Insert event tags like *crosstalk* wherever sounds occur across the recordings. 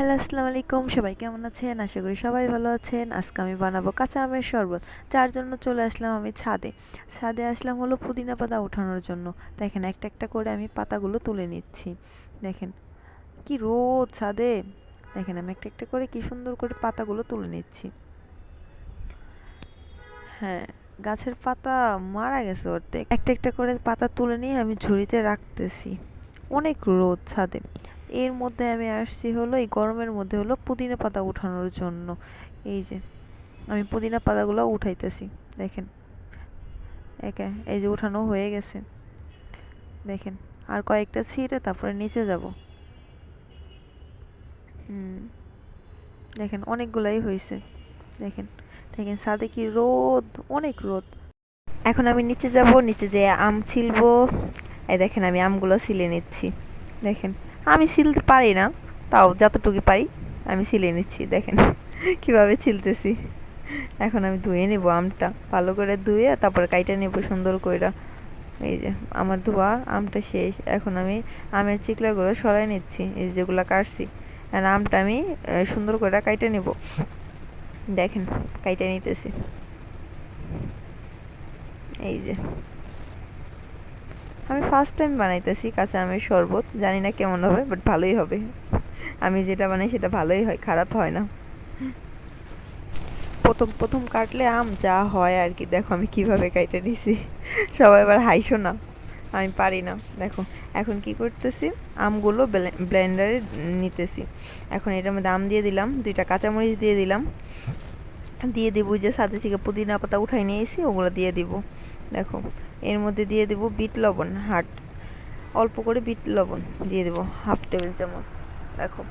Hello, আসসালামু আলাইকুম। সবাই কেমন আছেন? আশা করি সবাই ভালো আছেন। আজকে আমি বানাবো কাঁচা আমের শরবত। যার জন্য চলে আসলাম আমি ছাদে। ছাদে আসলাম হলো পুদিনা পাতা ওঠানোর জন্য। দেখেন, একটা একটা করে আমি পাতাগুলো তুলে নিচ্ছি। দেখেন, কি রোদ ছাদে। দেখেন, আমি একটা একটা করে কি সুন্দর করে পাতাগুলো তুলে নিচ্ছি। হ্যাঁ গাছের পাতা মারা গেছে অর্ধেক। একটা একটা করে পাতা তুলে নিয়ে আমি ঝুড়িতে রাখতেছি। অনেক রোদ ছাদে। এর মধ্যে আমি আসছি হলো, এই গরমের মধ্যে হলো পুদিনা পাতা উঠানোর জন্য। এই যে, আমি পুদিনা পাতাগুলো উঠাইতেছি, দেখেন। একে, এই যে উঠানো হয়ে গেছে। দেখেন, আর কয়েকটা ছিঁড়ে তারপরে নিচে যাব। হুম, দেখেন, অনেকগুলাই হয়েছে দেখেন দেখেন সাদে কি রোদ, অনেক রোদ। এখন আমি নিচে যাব, নিচে যেয়ে আম ছিলবো। এই দেখেন, আমি আমগুলো ছিলে নিচ্ছি। দেখেন আমি ছিলতে পারি না, তাও যতটুকু পারি আমি ছিলে নিচ্ছি, দেখেন *laughs* কীভাবে ছিলতেছি। এখন আমি ধুয়ে নেব আমটা, ভালো করে ধুয়ে তারপর কাইটা নেব সুন্দর করে এই যে, আমার ধোয়া, আমটা শেষ, এখন আমি আমের চিকলাগুলো সরাই নিচ্ছি, এই যেগুলো কাটছি। আর আমটা আমি সুন্দর করে কাইটে নেব। দেখেন, কাইটে নিতেছি। এই যে আমি ফার্স্ট টাইম বানাইতেছি কাঁচা আমের শরবত। জানি না কেমন হবে বাট ভালোই হবে। আমি যেটা বানাই সেটা ভালোই হয়, খারাপ হয় না। প্রথম প্রথম কাটলে আম যা হয় আর কি। দেখো আমি কীভাবে কাইটে নিছি। সবাই এবার হাইসো না। আমি পারি না। দেখো, এখন কি করতেছি? আমগুলো ব্লেন্ডারে নিতেছি। এখন এটার মধ্যে আম দিয়ে দিলাম, দুইটা কাঁচামরিচ দিয়ে দিলাম। দিয়ে দিব যে সাথে থেকে পুদিনা পাতা উঠাই নিয়েছি, ওগুলো দিয়ে দিব। দেখো এর মধ্যে দিয়ে দেব বিট লবণ, হাট। অল্প করে বিট লবণ দিয়ে দেব, হাফ টেবিল চামচ, দেখো।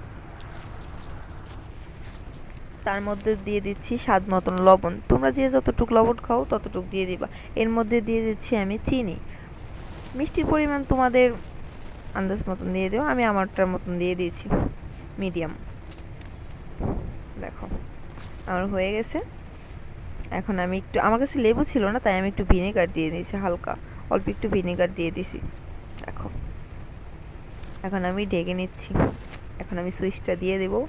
তার মধ্যে দিয়ে দিচ্ছি স্বাদ মতন লবণ। তোমরা যে যতটুকু লবণ খাও, ততটুকু দিয়ে দিবা। এর মধ্যে দিয়ে দিচ্ছি আমি চিনি। মিষ্টির পরিমাণ তোমাদের আন্দাজ মতন দিয়ে দেবো আমি আমারটার মতন দিয়ে দিয়েছি, মিডিয়াম। দেখো, আমার হয়ে গেছে। এখন আমি একটু, আমার কাছে লেবু ছিল না, তাই আমি একটু ভিনেগার দিয়ে দিয়েছি, হালকা। অল্প একটু ভিনেগার দিয়ে দিছি। দেখো। এখন আমি ঢেকে নিচ্ছি। এখন আমি সুইচটা দিয়ে দেবো।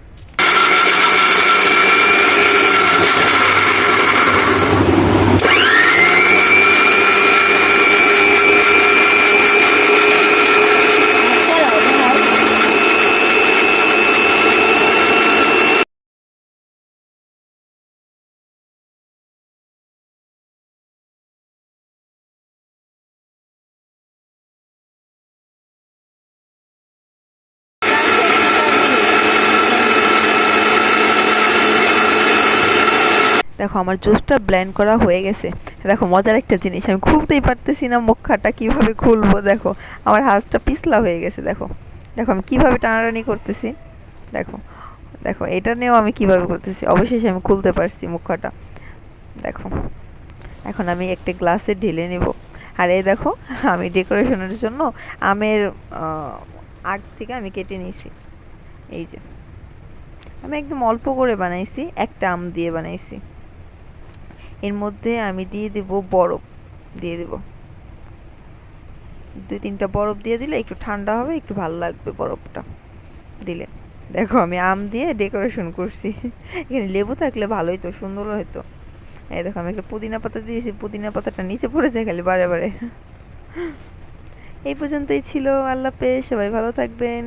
দেখো, আমার জুসটা ব্ল্যান্ড করা হয়ে গেছে। দেখো, মজার একটা জিনিস, আমি খুলতেই পারতেছি না মুখাটা কীভাবে খুলবো, দেখো। আমার হাতটা পিছলা হয়ে গেছে, দেখো। দেখো, আমি কীভাবে টানাটানি করতেছি, দেখো। দেখো, এটা নিয়েও আমি কীভাবে করতেছি, অবশেষে আমি খুলতে পারছি মুখাটা। দেখো, এখন আমি একটা গ্লাসে ঢেলে নেব। আর এই দেখো, আমি ডেকোরেশনের জন্য আমের আগ থেকে আমি কেটে নিয়েছি। এই যে, আমি একদম অল্প করে বানাইছি, একটা আম দিয়ে বানাইছি। এর মধ্যে আমি দিয়ে দেব বরফ, দিয়ে দেব। দুই তিনটা বরফ দিয়ে দিলে একটু ঠান্ডা হবে, একটু ভালো লাগবে বরফটা দিলে। দেখো আমি আম দিয়ে ডেকোরেশন করছি। এখানে লেবু থাকলে ভালোই তো, সুন্দর হতো এই দেখো আমি একটা পুদিনা পাতা দিয়েছি, পুদিনা পাতাটা নিচে পড়েছে খালি বারে বারে। এই পর্যন্তই ছিল, আল্লাহ পেশ সবাই ভালো থাকবেন।